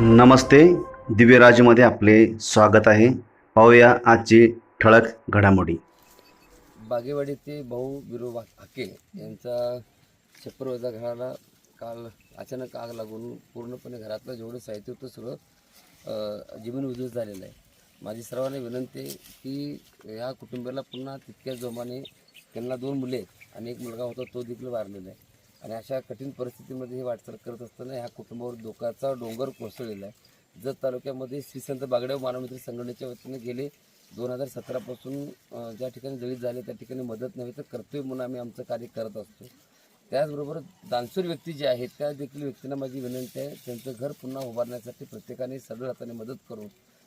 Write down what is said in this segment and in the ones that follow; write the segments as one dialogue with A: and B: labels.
A: नमस्ते. दिव्यराजमध्ये आपले स्वागत आहे. पाहूया आजची ठळक घडामोडी.
B: बागेवाडी ते भाऊ बिरो हाके यांचा छप्परवजा घराला काल अचानक आग लागून पूर्णपणे घरातलं जेवढं साहित्य होतं सगळं जीवन जमीन झालेलं आहे. माझी सर्वांना विनंती आहे की या कुटुंबाला पुन्हा तितक्याच जोमाने त्यांना दोन मुले आहेत आणि एक मुलगा होता तो देखील वारलेला आहे. आणि अशा कठीण परिस्थितीमध्ये हे वाटचाल करत असताना ह्या कुटुंबावर धोकाचा डोंगर कोसळलेला आहे. जत तालुक्यामध्ये श्री संत बागडेव मानवमित्र संघटनेच्या वतीने गेले दोन हजार सतरापासून ज्या ठिकाणी जळीत झाले त्या ठिकाणी मदत नव्हे तर कर्तव्य म्हणून आम्ही आमचं कार्य करत असतो. त्याचबरोबर दानशूर व्यक्ती जे आहेत त्या देखील व्यक्तींना माझी विनंती आहे त्यांचं घर पुन्हा उभारण्यासाठी प्रत्येकाने सरळ हाताने मदत करू.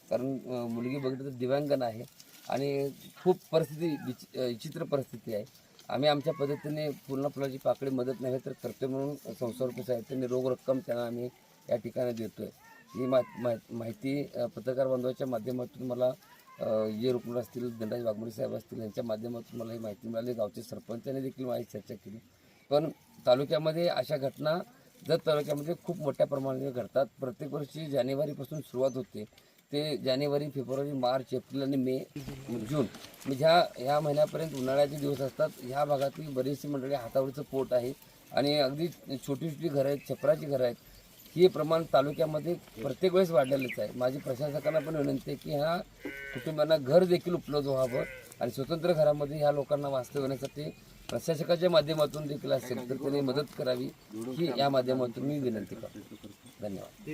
B: कारण मुलगी बघितलं तर दिव्यांगन आहे आणि खूप परिस्थिती विच विचित्र परिस्थिती आहे. आम्ही आमच्या पद्धतीने पूर्ण फुलाची पाकळी मदत नव्हे तर कर्तव्य म्हणून संसार रुपये साहित्याने रोख रक्कम त्यांना आम्ही या ठिकाणी देतोय. ही मा मा- माहिती पत्रकार बांधवाच्या माध्यमातून मला ये जे असतील धनराज वाघमोडी साहेब असतील यांच्या माध्यमातून मला ही माहिती मिळाली. गावचे सरपंचाने देखील माझी चर्चा केली. पण तालुक्यामध्ये अशा घटना जत तालुक्यामध्ये खूप मोठ्या प्रमाणात घडतात. प्रत्येक वर्षी जानेवारीपासून सुरुवात होते. ते जानेवारी फेब्रुवारी मार्च एप्रिल आणि मे जून. म्हणजे ह्या ह्या महिन्यापर्यंत उन्हाळ्याचे दिवस असतात. ह्या भागातील बरीचशी मंडळी हातावरचं पोट आहे. आणि अगदी छोटी छोटी घरं आहेत छपराची घरं आहेत. हे प्रमाण तालुक्यामध्ये प्रत्येक वेळेस वाढलेलंच आहे. माझी प्रशासकांना पण विनंती आहे की ह्या कुटुंबांना घर देखील उपलब्ध व्हावं आणि स्वतंत्र घरामध्ये ह्या लोकांना वास्तव येण्यासाठी प्रशासकाच्या माध्यमातून देखील असेल तर त्यांनी मदत करावी ही या माध्यमातून मी विनंती करतो. धन्यवाद.